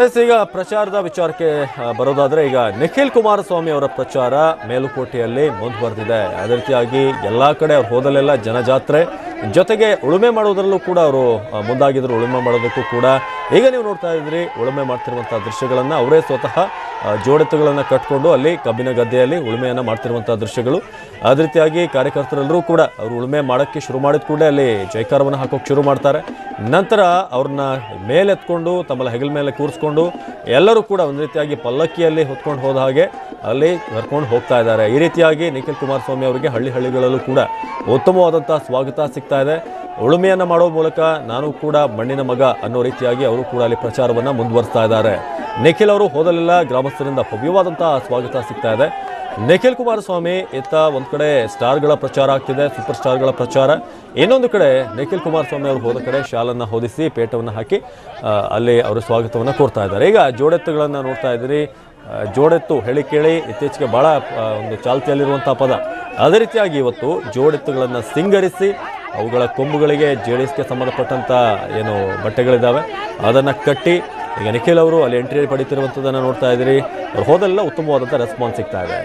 S, ಈಗ ಪ್ರಚಾರದ ವಿಚಾರಕ್ಕೆ ಬರೋದಾದರೆ, ಈಗ ನಿಖಿಲ್ ಕುಮಾರಸ್ವಾಮಿ ಅವರ ಪ್ರಚಾರ ಮೇಲುಕೋಟೆಯಲ್ಲಿ ಮುಂದುವರೆದಿದೆ ಅದೇ ರೀತಿಯಾಗಿ ಎಲ್ಲ ಕಡೆ ಅವ್ರು ಹೋದಲ್ಲೆಲ್ಲ ಜನಜಾತ್ರೆ. ಜೊತೆಗೆ ಉಳುಮೆ ಮಾಡೋದರಲ್ಲೂ ಕೂಡ ಅವರು ಮುಂದಾಗಿದ್ರು. ಉಳುಮೆ ಮಾಡೋದಕ್ಕೂ ಕೂಡ. ಈಗ ನೀವು ನೋಡ್ತಾ ಇದ್ರಿ ಉಳುಮೆ ಮಾಡ್ತಿರುವಂಥ ದೃಶ್ಯಗಳನ್ನು ಅವರೇ ಸ್ವತಃ ಜೋಡೆತ್ತುಗಳನ್ನು ಕಟ್ಕೊಂಡು ಅಲ್ಲಿ ಕಬ್ಬಿನ ಗದ್ದೆಯಲ್ಲಿ ಉಳುಮೆಯನ್ನು ಮಾಡ್ತಿರುವಂಥ ದೃಶ್ಯಗಳು. ಅದೇ ರೀತಿಯಾಗಿ ಕಾರ್ಯಕರ್ತರೆಲ್ಲರೂ ಕೂಡ ಅವರು ಉಳುಮೆ ಮಾಡೋಕ್ಕೆ ಶುರು ಮಾಡಿದ ಕೂಡಲೇ ಅಲ್ಲಿ ಜೈಕಾರವನ್ನು ಹಾಕೋಕೆ ಶುರು ಮಾಡ್ತಾರೆ. ನಂತರ ಅವ್ರನ್ನ ಮೇಲೆತ್ಕೊಂಡು ತಮ್ಮ ಹೆಗಲ ಮೇಲೆ ಕೂರಿಸ್ಕೊಂಡು ಎಲ್ಲರೂ ಕೂಡ ಒಂದು ರೀತಿಯಾಗಿ ಪಲ್ಲಕ್ಕಿಯಲ್ಲಿ ಹೊತ್ಕೊಂಡು ಹೋದ ಹಾಗೆ ಅಲ್ಲಿ ಕರ್ಕೊಂಡು ಹೋಗ್ತಾ ಇದ್ದಾರೆ. ಈ ರೀತಿಯಾಗಿ ನಿಖಿಲ್ ಕುಮಾರಸ್ವಾಮಿ ಅವರಿಗೆ ಹಳ್ಳಿ ಹಳ್ಳಿಗಳಲ್ಲೂ ಕೂಡ ಉತ್ತಮವಾದಂಥ ಸ್ವಾಗತ ಸಿಗ್ತಾ ಇದೆ. ಉಳುಮೆಯನ್ನು ಮಾಡೋ ಮೂಲಕ ನಾನು ಕೂಡ ಮಣ್ಣಿನ ಮಗ ಅನ್ನೋ ರೀತಿಯಾಗಿ ಅವರು ಕೂಡ ಅಲ್ಲಿ ಪ್ರಚಾರವನ್ನು ಮುಂದುವರಿಸ್ತಾ ಇದ್ದಾರೆ. ನಿಖಿಲ್ ಅವರು ಹೋದಲೆಲ್ಲ ಗ್ರಾಮಸ್ಥರಿಂದ ಭವ್ಯವಾದಂತಹ ಸ್ವಾಗತ ಸಿಗ್ತಾ ಇದೆ. ನಿಖಿಲ್ ಕುಮಾರಸ್ವಾಮಿ, ಇತ್ತ ಒಂದು ಕಡೆ ಸ್ಟಾರ್ಗಳ ಪ್ರಚಾರ ಆಗ್ತಿದೆ, ಸೂಪರ್ ಸ್ಟಾರ್ಗಳ ಪ್ರಚಾರ. ಇನ್ನೊಂದು ಕಡೆ ನಿಖಿಲ್ ಕುಮಾರಸ್ವಾಮಿ ಅವರು ಹೋದ ಕಡೆ ಶಾಲನ್ನು ಹೊದಿಸಿ ಪೇಟವನ್ನು ಹಾಕಿ ಅಲ್ಲಿ ಅವರು ಸ್ವಾಗತವನ್ನು ಕೊಡ್ತಾ ಇದ್ದಾರೆ. ಈಗ ಜೋಡೆತ್ತುಗಳನ್ನು ನೋಡ್ತಾ ಇದ್ದೀರಿ. ಜೋಡೆತ್ತು ಹೇಳಿ ಕೇಳಿ, ಇತ್ತೀಚೆಗೆ ಭಾಳ ಒಂದು ಚಾಲ್ತಿಯಲ್ಲಿರುವಂಥ ಪದ. ಅದೇ ರೀತಿಯಾಗಿ ಇವತ್ತು ಜೋಡೆತ್ತುಗಳನ್ನು ಸಿಂಗರಿಸಿ, ಅವುಗಳ ಕೊಂಬುಗಳಿಗೆ ಜೆ ಡಿ ಎಸ್ಗೆ ಸಂಬಂಧಪಟ್ಟಂಥ ಏನು ಬಟ್ಟೆಗಳಿದ್ದಾವೆ, ಅದನ್ನು ಕಟ್ಟಿ ಈಗ ನಿಖಿಲ್ ಅವರು ಅಲ್ಲಿ ಎಂಟ್ರಿ ಪಡಿತಿರುವಂಥದ್ದನ್ನು ನೋಡ್ತಾ ಇದ್ದೀರಿ. ಅವ್ರು ಹೋದೆಲ್ಲ ಉತ್ತಮವಾದಂಥ ರೆಸ್ಪಾನ್ಸ್ ಸಿಗ್ತಾ ಇದೆ.